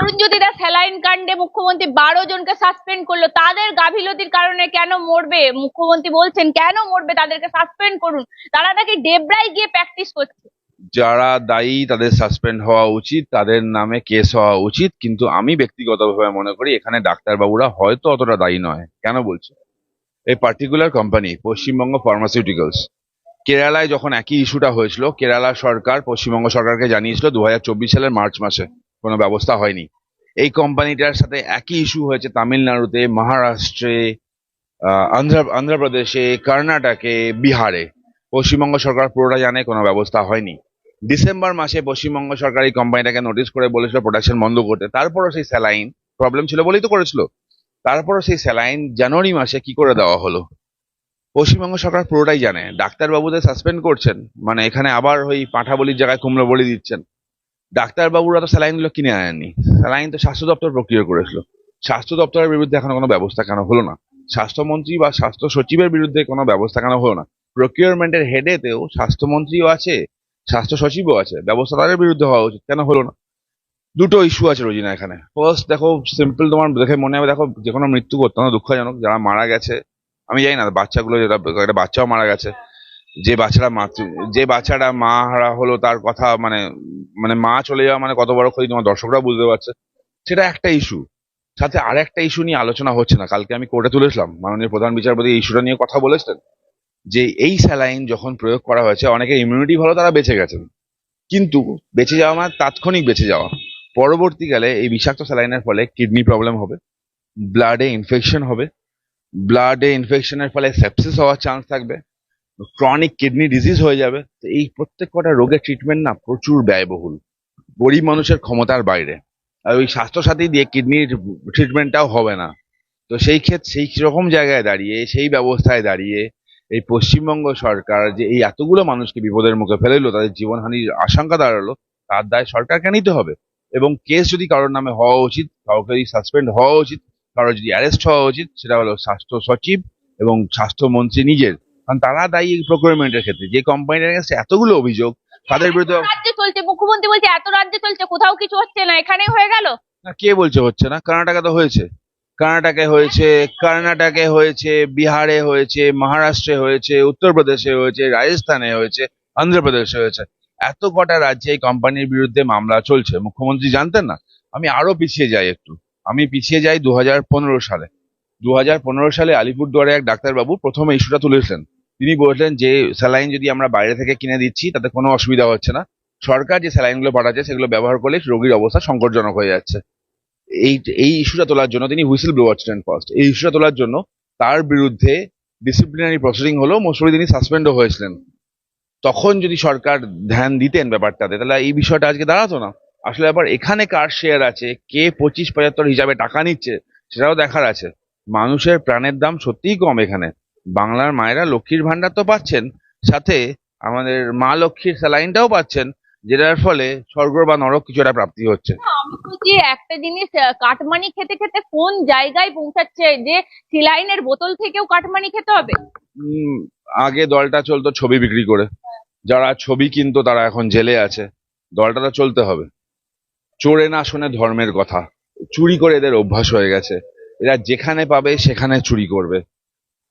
তরুণজ্যোতিরা saline কাণ্ডে মুখ্যমন্ত্রী বারো জনকে সাসপেন্ড করল। তাদের গাফিলতির কারণে কেন মরবে? মুখ্যমন্ত্রী বলছেন, কেন মরবে? তাদেরকে সাসপেন্ড করুন। তারা নাকি ডেবরাই গিয়ে প্র্যাকটিস করছে। যারা দায়ী, তাদের সাসপেন্ড হওয়া উচিত, তাদের নামে কেস হওয়া উচিত, কিন্তু আমি ব্যক্তিগতভাবে মনে করি, এখানে ডাক্তারবাবুরা হয়তো অতটা দায়ী নয়। কেন বলছে? এই পার্টিকুলার কোম্পানি পশ্চিমবঙ্গ ফার্মাসিউটিক্যালস কেরালায় যখন একই ইস্যুটা হয়েছিল, কেরালা সরকার পশ্চিমবঙ্গ সরকারকে জানিয়েছিল দু হাজার চব্বিশ সালের মার্চ মাসে। কোনো ব্যবস্থা হয়নি। এই কোম্পানিটার সাথে একই ইস্যু হয়েছে তামিলনাড়ুতে, মহারাষ্ট্রে আন্ধ্র অন্ধ্রপ্রদেশে, কর্ণাটকে, বিহারে। পশ্চিমবঙ্গ সরকার পুরোটা জানে কোনো ব্যবস্থা হয়নি। ডিসেম্বর মাসে পশ্চিমবঙ্গ সরকার এই কোম্পানিটাকে নোটিশ করে বলেছিল প্রোডাকশন বন্ধ করতে। তারপরও সেই স্যালাইন প্রবলেম ছিল বলেই তো করেছিল। তারপরও সেই স্যালাইন জানুয়ারি মাসে কি করে দেওয়া হলো? পশ্চিমবঙ্গ সরকার পুরোটাই জানে। ডাক্তারবাবুদের সাসপেন্ড করছেন। মানে এখানে আবার ওই পাঁঠা বলির জায়গায় কুমড়ো বলি দিচ্ছেন। ডাক্তারবাবুরা তো স্যালাইনগুলো কিনে আনেননি। স্যালাইন তো স্বাস্থ্য দপ্তর প্রক্রিয়া করেছিল। স্বাস্থ্য দপ্তরের বিরুদ্ধে এখনও কোনো ব্যবস্থা কেন হলো না? স্বাস্থ্যমন্ত্রী বা স্বাস্থ্য সচিবের বিরুদ্ধে কোনো ব্যবস্থা কেন হলো না? প্রকিউরমেন্টের হেডেতেও স্বাস্থ্যমন্ত্রীও আছে, স্বাস্থ্য সচিবও আছে। ব্যবস্থা তাদের বিরুদ্ধে হওয়া উচিত। কেন হলো না? দুটো ইস্যু আছে রোজিনা এখানে। ফার্স্ট দেখো সিম্পল তোমার দেখে মনে হবে, দেখো, যে কোনো মৃত্যু অত্যন্ত দুঃখজনক। যারা মারা গেছে, আমি জানি না, বাচ্চাগুলো, যেটা, একটা বাচ্চাও মারা গেছে। যে বাচ্চাটা মাতৃ, যে বাচ্চারা মা হারা হলো তার কথা মানে মানে মা চলে যাওয়া মানে কত বড় ক্ষতি, তোমার দর্শকরা বুঝতে পারছে। সেটা একটা ইস্যু সাথে আর একটা ইস্যু নিয়ে আলোচনা হচ্ছে না। কালকে আমি কোর্টে তুলেছিলাম মাননীয় প্রধান বিচারপতি ইস্যুটা নিয়ে কথা বলেছেন যে এই স্যালাইন যখন প্রয়োগ করা হয়েছে অনেকের ইমিউনিটি ভালো তারা বেঁচে গেছেন। কিন্তু বেঁচে যাওয়া মানে তাৎক্ষণিক বেঁচে যাওয়া। পরবর্তীকালে এই বিষাক্ত স্যালাইনের ফলে কিডনি প্রবলেম হবে ব্লাডে ইনফেকশন হবে। ব্লাডে ইনফেকশনের ফলে সেপসিস হওয়ার চান্স থাকবে। ক্রনিক কিডনি ডিজিজ হয়ে যাবে, তো এই প্রত্যেক কটা রোগের ট্রিটমেন্ট না প্রচুর ব্যয়বহুল। গরিব মানুষের ক্ষমতার বাইরে। আর ওই স্বাস্থ্যসাথী দিয়ে কিডনির ট্রিটমেন্টটাও হবে না। তো সেই ক্ষেত্রে সেই রকম জায়গায় দাঁড়িয়ে, সেই ব্যবস্থায় দাঁড়িয়ে, এই পশ্চিমবঙ্গ সরকার যে এই এতগুলো মানুষকে বিপদের মুখে ফেলে তাদের জীবনহানির আশঙ্কা দাঁড়াল, তার দায় সরকারকে নিতে হবে। এবং কেস যদি কারোর নামে হওয়া উচিত, কাউকে যদি সাসপেন্ড হওয়া উচিত, কারোর যদি অ্যারেস্ট হওয়া উচিত, সেটা হলো স্বাস্থ্য সচিব এবং স্বাস্থ্যমন্ত্রী নিজের। কারণ তারা দায়ী এই প্রকিউরমেন্টের ক্ষেত্রে। যে কোম্পানিটার কাছে এতগুলো অভিযোগ তাদের বিরুদ্ধে রাজ্যে চলছে মুখ্যমন্ত্রী বলছে এত রাজ্যে চলছে কোথাও কিছু হচ্ছে না এখানে হয়ে গেল? না কে বলছে হচ্ছে না? কর্ণাটকে তো হয়েছে। কর্ণাটকে হয়েছে কর্ণাটকে হয়েছে বিহারে হয়েছে মহারাষ্ট্রে হয়েছে উত্তরপ্রদেশে হয়েছে রাজস্থানে হয়েছে অন্ধ্রপ্রদেশে হয়েছে। এত কটা রাজ্যে এই কোম্পানির বিরুদ্ধে মামলা চলছে। মুখ্যমন্ত্রী জানতেন না? আমি আরও পিছিয়ে যাই একটু। আমি পিছিয়ে যাই দু হাজার পনেরো সালে। দু হাজার পনেরো সালে আলিপুরদুয়ারে এক ডাক্তারবাবু প্রথম ইস্যুটা তুলেছিলেন। তিনি বললেন যে, স্যালাইন যদি আমরা বাইরে থেকে কিনে দিচ্ছি, তাতে কোনো অসুবিধা হচ্ছে না। সরকার যে স্যালাইনগুলো পাঠাচ্ছে, সেগুলো ব্যবহার করলে রোগীর অবস্থা সংকটজনক হয়ে যাচ্ছে। এই এই ইস্যুটা তোলার জন্য তিনি হুইসেল ব্লোয়ার ছিলেন ফার্স্ট। এই ইস্যুটা তোলার জন্য তার বিরুদ্ধে ডিসিপ্লিনারি প্রসিডিং হলো মোস্টলি তিনি সাসপেন্ডও হয়েছিলেন। তখন যদি সরকার ধ্যান দিতেন ব্যাপারটাতে, তাহলে এই বিষয়টা আজকে দাঁড়াতো না। আসলে আবার এখানে কার শেয়ার আছে? কে পঁচিশ পঁচাত্তর হিসাবে টাকা নিচ্ছে, সেটাও দেখার আছে। মানুষের প্রাণের দাম সত্যিই কম এখানে। বাংলার মায়েরা লক্ষ্মীর ভান্ডার তো পাচ্ছেন সাথে আমাদের মা লক্ষ্মীর স্যালাইনটাও পাচ্ছেন যেটার ফলে স্বর্গ বা নরক কিছুটা প্রাপ্তি হচ্ছে। আমি বলছি একটা জিনিস কাটমানি খেতে খেতে কোন জায়গায় পৌঁছাচ্ছে যে সিলাইনের বোতল থেকেও কাটমানি খেতে হবে? আগে দলটা চলতো ছবি বিক্রি করে। যারা ছবি কিনতো তারা এখন জেলে আছে। দলটা তো চলতে হবে। চোরে না শোনে ধর্মের কথা। চুরি করে এদের অভ্যাস হয়ে গেছে। এরা যেখানে পাবে সেখানে চুরি করবে।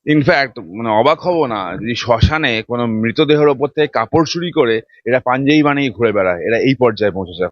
ইনফ্যাক্ট মানে অবাক হব না, যদি শ্মশানে কোনো মৃতদেহের ওপর থেকে কাপড় চুরি করে এরা পাঞ্জাবি বানিয়ে ঘুরে বেড়ায়, এরা এই পর্যায়ে পৌঁছেছে।